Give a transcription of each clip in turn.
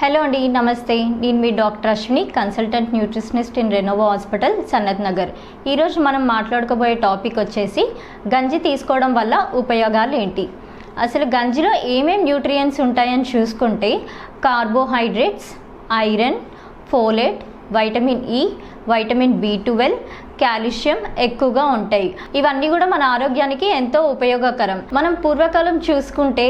Hello అండి నమస్తే. నేను మీ doctor Ashwini consultant nutritionist in Renova hospital Sanath Nagar. ఈరోజు మనం మాట్లాడుకోబోయే టాపిక్ వచ్చేసి గంజి తీసుకోవడం వల్ల ఉపయోగాలు ఏంటి? అసలు గంజిలో ఏమేం న్యూట్రియంట్స్ ఉంటాయని చూసుకుంటే carbohydrates iron folate vitamin E vitamin B twelve calcium ఎక్కువగా ఉంటాయి. ఇవన్నీ కూడా మన ఆరోగ్యానికి ఎంతో ఉపయోగకరం. మనం పూర్వకాలం చూసుకుంటే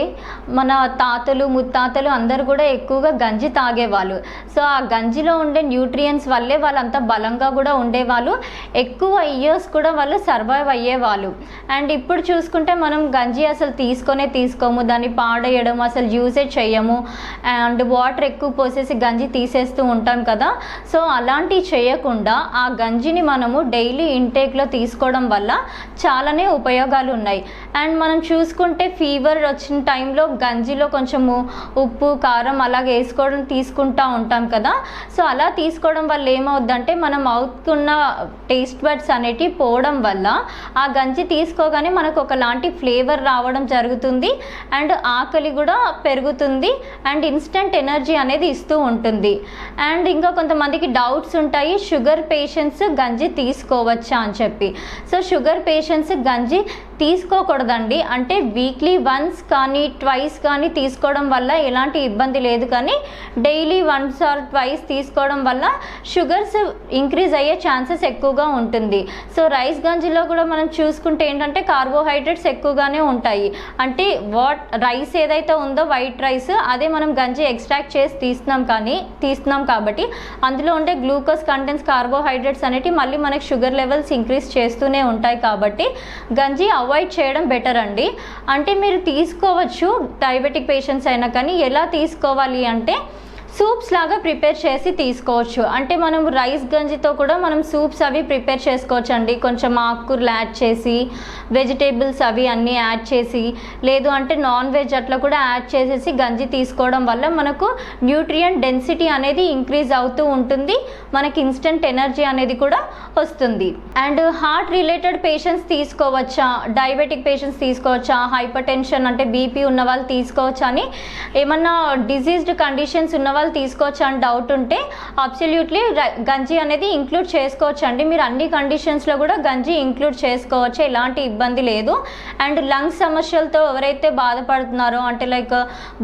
మన తాతలు ముత్తాతలు అందరూ కూడా ఎక్కువగా గంజి తాగేవాళ్ళు. సో ఆ గంజిలో ఉండే న్యూట్రియంట్స్ వల్లే వాళ్ళంతా బలంగా కూడా ఉండేవాళ్ళు. ఎక్కువ ఇయర్స్ కూడా వాళ్ళు సర్వైవ్ అయ్యేవాళ్ళు. అండ్ ఇప్పుడు చూసుకుంటే మనం గంజి అసలు తీసుకొనే తీసుకోము. దాన్ని పాడేయడం అసలు యూజే చేయము అండ్ వాటర్ ఎక్కువ పోసేసి గంజి తీసేస్తూ ఉంటాం కదా. సో అలాంటివి చేయకుండా ఆ గంజిని మనము డైలీ ఇంటేక్లో తీసుకోవడం వల్ల చాలానే ఉపయోగాలు ఉన్నాయి. అండ్ మనం చూసుకుంటే ఫీవర్ వచ్చిన టైంలో గంజిలో కొంచెము ఉప్పు కారం అలాగే వేసుకోవడం తీసుకుంటా ఉంటాం కదా. సో అలా తీసుకోవడం వల్ల ఏమవుద్దంటే మనం అవుతున్న టేస్ట్ బడ్స్ అనేటివి పోవడం వల్ల ఆ గంజి తీసుకోగానే మనకు ఒకలాంటి ఫ్లేవర్ రావడం జరుగుతుంది. అండ్ ఆకలి కూడా పెరుగుతుంది. అండ్ ఇన్స్టెంట్ ఎనర్జీ అనేది ఇస్తూ ఉంటుంది. అండ్ ఇంకా కొంతమందికి డౌట్స్ ఉంటాయి. షుగర్ పేషెంట్స్ గంజి తీసుకోవచ్చా అని చెప్పి. సో షుగర్ పేషెంట్స్ గంజి తీసుకోకూడదండి. అంటే వీక్లీ వన్స్ కానీ ట్వైస్ కానీ తీసుకోవడం వల్ల ఎలాంటి ఇబ్బంది లేదు. కానీ డైలీ వన్స్ ఆర్ ట్వైస్ తీసుకోవడం వల్ల షుగర్స్ ఇంక్రీజ్ అయ్యే ఛాన్సెస్ ఎక్కువగా ఉంటుంది. సో రైస్ గంజిలో కూడా మనం చూసుకుంటే ఏంటంటే కార్బోహైడ్రేట్స్ ఎక్కువగానే ఉంటాయి. అంటే వాట్ రైస్ ఏదైతే ఉందో వైట్ రైస్ అదే మనం గంజి ఎక్స్ట్రాక్ట్ చేసి తీస్తున్నాం కానీ తీస్తున్నాం కాబట్టి అందులో ఉండే గ్లూకోజ్ కంటెంట్స్ కార్బోహైడ్రేట్స్ అనేవి మళ్ళీ మనకి షుగర్ లెవెల్స్ ఇంక్రీజ్ చేస్తూనే ఉంటాయి కాబట్టి గంజి అవాయిడ్ చేయడం బెటర్ అండి. అంటే మీరు తీసుకోవచ్చు డయాబెటిక్ పేషెంట్స్ అయినా కానీ ఎలా తీసుకోవాలి అంటే సూప్స్ లాగా ప్రిపేర్ చేసి తీసుకోవచ్చు. అంటే మనం రైస్ గంజితో కూడా మనం సూప్స్ అవి ప్రిపేర్ చేసుకోవచ్చు అండి కొంచెం ఆకుకూరలు యాడ్ చేసి వెజిటేబుల్స్ అవి అన్నీ యాడ్ చేసి లేదు అంటే నాన్ వెజ్ అట్లా కూడా యాడ్ చేసేసి గంజి తీసుకోవడం వల్ల మనకు న్యూట్రియం డెన్సిటీ అనేది ఇంక్రీజ్ అవుతూ ఉంటుంది. మనకి ఇన్స్టెంట్ ఎనర్జీ అనేది కూడా వస్తుంది. అండ్ హార్ట్ రిలేటెడ్ పేషెంట్స్ తీసుకోవచ్చా? డయాబెటిక్ పేషెంట్స్ తీసుకోవచ్చా? హైపర్ టెన్షన్ అంటే బీపీ ఉన్న వాళ్ళు తీసుకోవచ్చా అని ఏమన్నా డిజీజ్డ్ కండిషన్స్ ఉన్న వాళ్ళు తీసుకోవచ్చు అని డౌట్ ఉంటే అబ్సల్యూట్లీ గంజి అనేది ఇంక్లూడ్ చేసుకోవచ్చు అండి మీరు అన్ని కండిషన్స్లో కూడా గంజి ఇంక్లూడ్ చేసుకోవచ్చు. ఎలాంటి ఇబ్బంది లేదు. అండ్ లంగ్స్ సమస్యలతో ఎవరైతే బాధపడుతున్నారో అంటే లైక్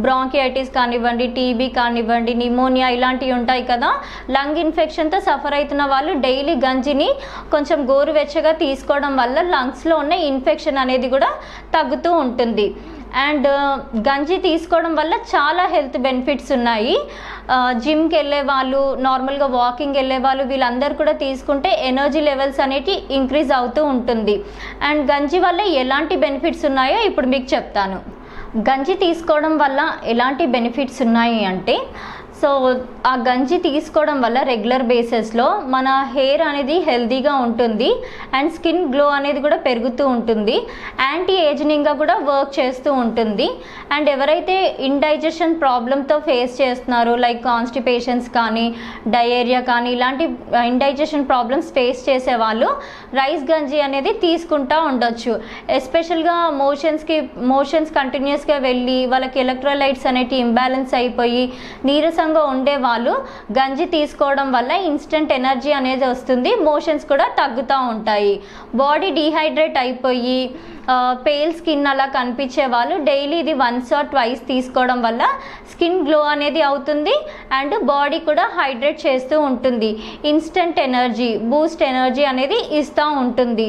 బ్రాంకియైటిస్ కానివ్వండి టీబీ కానివ్వండి నిమోనియా ఇలాంటివి ఉంటాయి కదా లంగ్ ఇన్ఫెక్షన్తో సఫర్ అవుతున్న వాళ్ళు డైలీ గంజిని కొంచెం గోరువెచ్చగా తీసుకోవడం వల్ల లంగ్స్లో ఉన్న ఇన్ఫెక్షన్ అనేది కూడా తగ్గుతూ ఉంటుంది. అండ్ గంజి తీసుకోవడం వల్ల చాలా హెల్త్ బెనిఫిట్స్ ఉన్నాయి. జిమ్కి వెళ్ళే వాళ్ళు నార్మల్గా వాకింగ్ వెళ్ళే వాళ్ళు వీళ్ళందరూ కూడా తీసుకుంటే ఎనర్జీ లెవెల్స్ అనేటి ఇంక్రీజ్ అవుతూ ఉంటుంది. అండ్ గంజి వల్ల ఎలాంటి బెనిఫిట్స్ ఉన్నాయో ఇప్పుడు మీకు చెప్తాను. గంజి తీసుకోవడం వల్ల ఎలాంటి బెనిఫిట్స్ ఉన్నాయి అంటే సో ఆ గంజి తీసుకోవడం వల్ల రెగ్యులర్ బేసిస్లో మన హెయిర్ అనేది హెల్తీగా ఉంటుంది అండ్ స్కిన్ గ్లో అనేది కూడా పెరుగుతూ ఉంటుంది. యాంటీ ఏజింగ్గా కూడా వర్క్ చేస్తూ ఉంటుంది. అండ్ ఎవరైతే ఇండైజెషన్ ప్రాబ్లంతో ఫేస్ చేస్తున్నారో లైక్ కాన్స్టిపేషన్స్ కానీ డయేరియా కానీ ఇలాంటి ఇండైజెషన్ ప్రాబ్లమ్స్ ఫేస్ చేసే వాళ్ళు రైస్ గంజి అనేది తీసుకుంటూ ఉండొచ్చు. ఎస్పెషల్గా మోషన్స్కి మోషన్స్ కంటిన్యూస్గా వెళ్ళి వాళ్ళకి ఎలక్ట్రోలైట్స్ అనేవి ఇంబ్యాలెన్స్ అయిపోయి నీరసం నీరసంగా ఉండే వాళ్ళు గంజి తీసుకోవడం వల్ల ఇన్స్టెంట్ ఎనర్జీ అనేది వస్తుంది మోషన్స్ కూడా తగ్గుతూ ఉంటాయి. బాడీ డీహైడ్రేట్ అయిపోయి పేల్ స్కిన్ అలా కనిపించే వాళ్ళు డైలీ ఇది వన్స్ ఆర్ ట్వైస్ తీసుకోవడం వల్ల స్కిన్ గ్లో అనేది అవుతుంది అండ్ బాడీ కూడా హైడ్రేట్ చేస్తూ ఉంటుంది. ఇన్స్టెంట్ ఎనర్జీ బూస్ట్ ఎనర్జీ అనేది ఇస్తూ ఉంటుంది.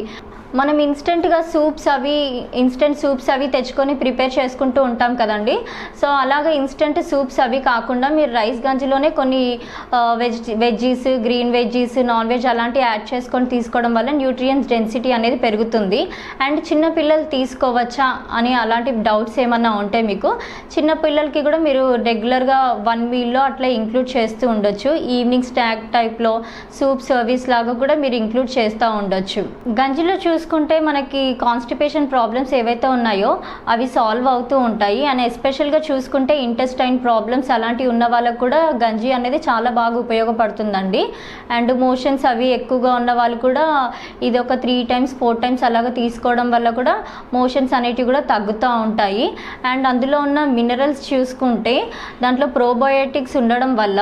మనం ఇన్స్టెంట్గా సూప్స్ అవి ఇన్స్టెంట్ సూప్స్ అవి తెచ్చుకొని ప్రిపేర్ చేసుకుంటూ ఉంటాం కదండి. సో అలాగే ఇన్స్టెంట్ సూప్స్ అవి కాకుండా మీరు రైస్ గంజిలోనే కొన్ని veg veggies green veggies non veg అలాంటివి యాడ్ చేసుకొని తీసుకోవడం వల్ల న్యూట్రియన్స్ డెన్సిటీ అనేది పెరుగుతుంది. అండ్ చిన్నపిల్లలు తీసుకోవచ్చా అని అలాంటి డౌట్స్ ఏమన్నా ఉంటే మీకు చిన్నపిల్లలకి కూడా మీరు రెగ్యులర్గా వన్ మీల్లో అట్లా ఇంక్లూడ్ చేస్తూ ఉండొచ్చు. ఈవినింగ్ స్నాక్ టైప్లో సూప్ సర్వీస్ లాగా కూడా మీరు ఇంక్లూడ్ చేస్తూ ఉండొచ్చు. గంజిలో చూసి చూసుకుంటే మనకి కాన్స్టిపేషన్ ప్రాబ్లమ్స్ ఏవైతే ఉన్నాయో అవి సాల్వ్ అవుతూ ఉంటాయి. అండ్ ఎస్పెషల్గా చూసుకుంటే ఇంటెస్టైన్ ప్రాబ్లమ్స్ అలాంటివి ఉన్న వాళ్ళకు కూడా గంజి అనేది చాలా బాగా ఉపయోగపడుతుందండి. అండ్ మోషన్స్ అవి ఎక్కువగా ఉన్న వాళ్ళు కూడా ఇది ఒక త్రీ టైమ్స్ ఫోర్ టైమ్స్ అలాగ తీసుకోవడం వల్ల కూడా మోషన్స్ అనేటివి కూడా తగ్గుతూ ఉంటాయి. అండ్ అందులో ఉన్న మినరల్స్ చూసుకుంటే దాంట్లో ప్రోబయోటిక్స్ ఉండడం వల్ల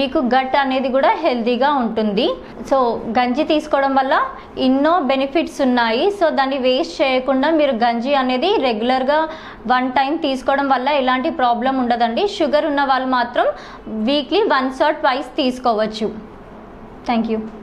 మీకు గట్ అనేది కూడా హెల్తీగా ఉంటుంది. సో గంజి తీసుకోవడం వల్ల ఎన్నో బెనిఫిట్స్ ఉన్నాయి ఉన్నాయి. సో దాన్ని వేస్ట్ చేయకుండా మీరు గంజి అనేది రెగ్యులర్గా వన్ టైం తీసుకోవడం వల్ల ఎలాంటి ప్రాబ్లం ఉండదండి. షుగర్ ఉన్న వాళ్ళు మాత్రం వీక్లీ వన్స్ ఆర్ ట్వైస్ తీసుకోవచ్చు. Thank you